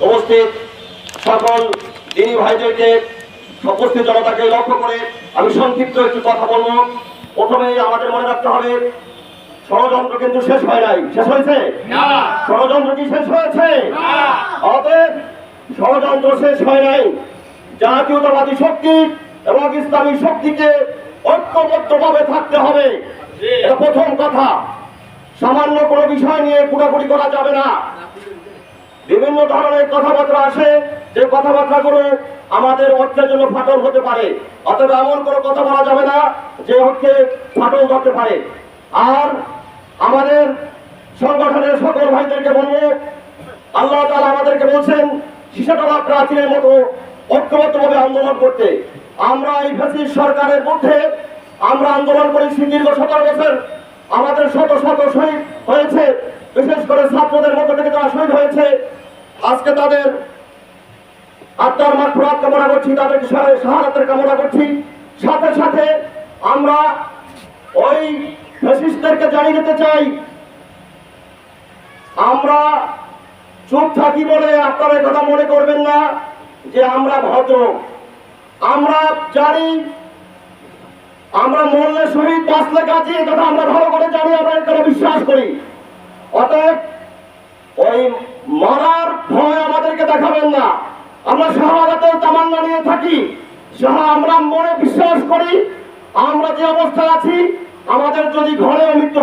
উপস্থিত সকল দিনী ভাইদেরকে উপস্থিত জনতাকে লক্ষ্য করে আমি সংক্ষিপ্ত একটু কথা বলব। প্রথমেই আমাদের মনে রাখতে হবে ষড়যন্ত্র কিন্তু শেষ হয় নাই। শেষ হয়েছে? ষড়যন্ত্র কি শেষ হয়েছে? অতএব ষড়যন্ত্র শেষ হয় নাই। জাতীয়তাবাদী শক্তি এবং ইসলামী শক্তিকে ঐক্যবদ্ধভাবে থাকতে হবে। এটা প্রথম কথা। সামান্য কোনো বিষয় নিয়ে কুটাকুটি করা যাবে না। বিভিন্ন ধরনের কথাবার্তা আসে, যে কথাবার্তাগুলো আমাদের অর্থের জন্য ফাটল হতে পারে। অতএব এমন কোনো কথা বলা যাবে না যে হচ্ছে ফাটল ধরতে পারে। আর আমাদের সংগঠনের সকল ভাইদেরকে বলব, আল্লাহ তালা আমাদেরকে বলছেন শিশাটলা প্রাচীনের মতো ঐক্যবদ্ধভাবে আন্দোলন করতে। আমরা এই ফ্যাসিস্ট সরকারের মধ্যে আমরা আন্দোলন করেছি দীর্ঘ সতেরো বছর। আমাদের শত শত শহীদ হয়েছে বিশেষ করে ছাত্রদের মধ্য থেকে যারা শহীদ হয়েছে আজকে তাদের আত্মার মাঠ কামনা করছি, তাদের শাহাদাতের কামনা করছি। সাথে সাথে আমরা ওই ফ্যাসিস্টদেরকে জানিয়ে দিতে চাই, আমরা চুপ থাকি বলে আপনারা কথা মনে করবেন না যে আমরা ভদ্র। আমরা জানি, আমরা মরলে শহীদ, বাঁচলে কাজে কথা আমরা ভালো করে জানি, আমরা বিশ্বাস করি অতএব ওই মরার ভয় আমাদেরকে দেখাবেন না। আমরা শাহাদাতের তামান্না নিয়ে থাকি। আমরা মনে বিশ্বাস করি, আমরা যে অবস্থায় আছি, আমাদের যদি ঘরে মৃত্যু